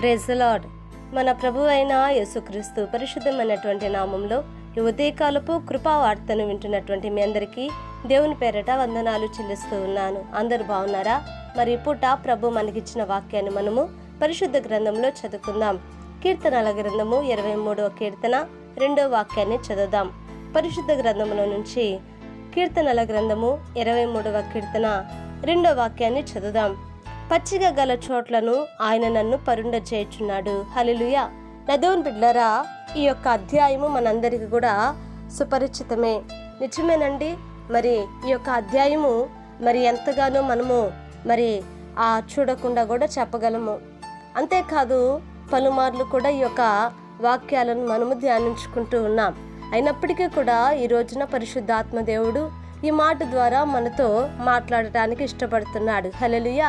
Praise మన ప్రభు అయిన యేసుక్రీస్తు పరిశుద్ధమైనటువంటి నామంలో ఈ ఉదయకాలపు కృపా వార్తను వింటున్నటువంటి మీ అందరికీ దేవుని పేరట వందనాలు చెల్లిస్తూ ఉన్నాను. అందరూ బాగున్నారా? మరి పూట ప్రభు మనకిచ్చిన వాక్యాన్ని మనము పరిశుద్ధ గ్రంథంలో చదువుకుందాం. కీర్తనల గ్రంథము ఇరవై మూడవ కీర్తన రెండవ వాక్యాన్ని చదువుదాం. పరిశుద్ధ గ్రంథంలో నుంచి కీర్తనల గ్రంథము ఇరవై మూడవ కీర్తన రెండవ వాక్యాన్ని చదువుదాం. పచ్చిగా గల చోట్లను ఆయన నన్ను పరుండ చేయుచున్నాడు హలిలుయ నదోన్ బిడ్లరా ఈ యొక్క అధ్యాయము మనందరికీ కూడా సుపరిచితమే. నిజమేనండి మరి ఈ యొక్క అధ్యాయము మరి ఎంతగానో మనము మరి ఆ చూడకుండా కూడా చెప్పగలము. అంతేకాదు పలుమార్లు కూడా ఈ యొక్క వాక్యాలను మనము ధ్యానించుకుంటూ ఉన్నాం. అయినప్పటికీ కూడా ఈ రోజున పరిశుద్ధాత్మ దేవుడు ఈ మాట ద్వారా మనతో మాట్లాడటానికి ఇష్టపడుతున్నాడు. హలలుయ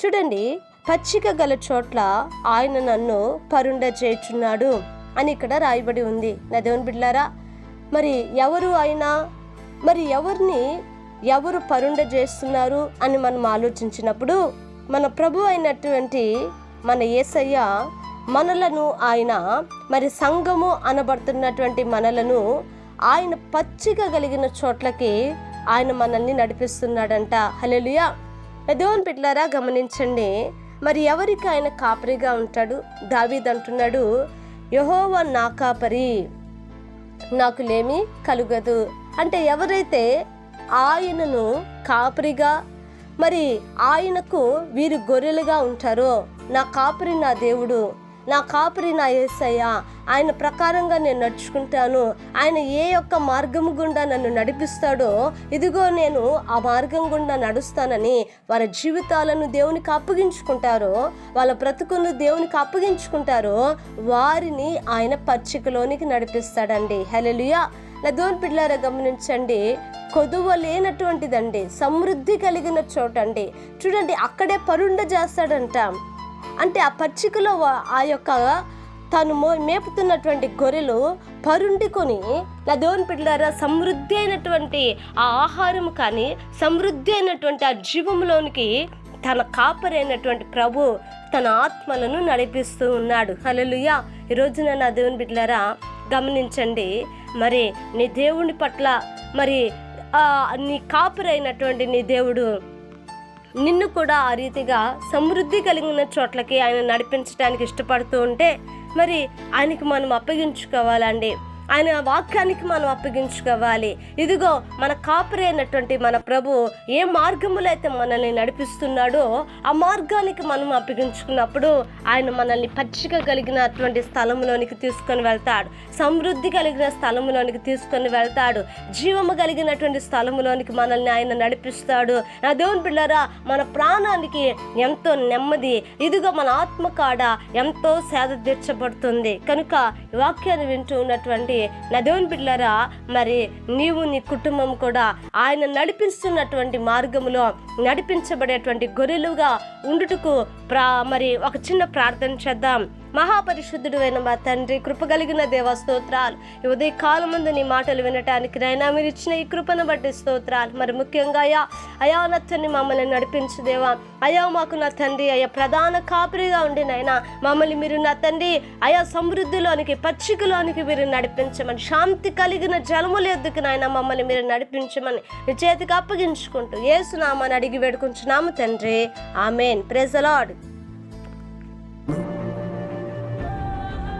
చూడండి పచ్చిక గల చోట్ల ఆయన నన్ను పరుండ చేయుచున్నాడు అని ఇక్కడ రాయబడి ఉంది. నదేవన్ బిడ్లారా మరి ఎవరు అయినా మరి ఎవరిని ఎవరు పరుండ చేస్తున్నారు అని మనం ఆలోచించినప్పుడు మన ప్రభు అయినటువంటి మన యేసయ్య మనలను ఆయన మరి సంఘము అనబడుతున్నటువంటి మనలను ఆయన పచ్చిక కలిగిన చోట్లకి ఆయన మనల్ని నడిపిస్తున్నాడంట. హలెలుయా దేవుని బిడ్డలారా గమనించండి. మరి ఎవరికి ఆయన కాపరిగా ఉంటాడు? దావీద్ అంటున్నాడు యహోవ నా కాపరి నాకు లేమి కలుగదు. అంటే ఎవరైతే ఆయనను కాపరిగా మరి ఆయనకు వీరు గొర్రెలుగా ఉంటారో నా కాపరి నా దేవుడు. నా కాపరి నా ఏసయ్య. ఆయన ప్రకారంగా నేను నడుచుకుంటాను. ఆయన ఏ యొక్క మార్గం గుండా నన్ను నడిపిస్తాడో ఇదిగో నేను ఆ మార్గం గుండా నడుస్తానని వారి జీవితాలను దేవునికి అప్పగించుకుంటారో వాళ్ళ బ్రతుకును దేవునికి అప్పగించుకుంటారో వారిని ఆయన పచ్చికలోనికి నడిపిస్తాడండి. హెలలుయా లదోన్ పిల్లారా గమనించండి. కొదువ లేనటువంటిదండి. సమృద్ధి కలిగిన చోటండి. చూడండి అక్కడే పరుండ చేస్తాడంట అంటే ఆ పచ్చికలో ఆ యొక్క తను మో మేపుతున్నటువంటి గొర్రెలు పరుండుకొని నా దేవుని పిల్లారా సమృద్ధి అయినటువంటి ఆ ఆహారం కానీ సమృద్ధి అయినటువంటి ఆ జీవంలోనికి తన కాపరైనటువంటి ప్రభు తన ఆత్మలను నడిపిస్తూ ఉన్నాడు. హల్లెలూయా. ఈ రోజున నా దేవుని బిడ్డలారా గమనించండి. మరి నీ దేవుని పట్ల మరి నీ కాపరైనటువంటి నీ దేవుడు నిన్ను కూడా ఆ రీతిగా సమృద్ధి కలిగిన చోట్లకి ఆయన నడిపించడానికి ఇష్టపడుతూ ఉంటే మరి ఆయనకి మనం అప్పగించుకోవాలండి. ఆయన వాక్యానికి మనం అప్పగించుకోవాలి. ఇదిగో మన కాపరి అయినటువంటి మన ప్రభు ఏ మార్గములో అయితే మనల్ని నడిపిస్తున్నాడో ఆ మార్గానికి మనం అప్పగించుకున్నప్పుడు ఆయన మనల్ని పచ్చిక కలిగినటువంటి స్థలంలోనికి తీసుకొని వెళ్తాడు. సమృద్ధి కలిగిన స్థలంలోనికి తీసుకొని వెళ్తాడు. జీవము కలిగినటువంటి స్థలంలోనికి మనల్ని ఆయన నడిపిస్తాడు. నా దేవుని పిల్లరా మన ప్రాణానికి ఎంతో నెమ్మది ఇదిగో మన ఆత్మ కాడ ఎంతో సేద తీర్చబడుతుంది. కనుక వాక్యాన్ని వింటూ ఉన్నటువంటి నా దేవుని పిల్లరా మరి నీవు నీ కుటుంబం కూడా ఆయన నడిపిస్తున్నటువంటి మార్గములో నడిపించబడేటువంటి గొర్రెలుగా ఉండుటకు ప్రా మరి ఒక చిన్న ప్రార్థన చేద్దాం. మహాపరిశుద్ధుడు అయిన మా తండ్రి కృప కలిగిన దేవ స్తోత్రాలు. ఈ ఉదయ కాలం ముందు నీ మాటలు వినటానికి నైనా మీరు ఇచ్చిన ఈ కృపను బట్టి స్తోత్రాలు. మరి ముఖ్యంగా అయా అయా నా మమ్మల్ని నడిపించు దేవా. అయా మాకు నా తండ్రి అయ్యా ప్రధాన కాపరిగా ఉండి నైనా మమ్మల్ని మీరు నా తండ్రి అయా సమృద్ధిలోనికి పచ్చికలోనికి మీరు నడిపించమని శాంతి కలిగిన జలముల ఎద్దుకు నాయన మమ్మల్ని మీరు నడిపించమని మీ చేతికి అప్పగించుకుంటూ ఏసునామని అడిగి వేడుకుంటున్నాము తండ్రి. ఆమెన్. ప్రెజలాడ్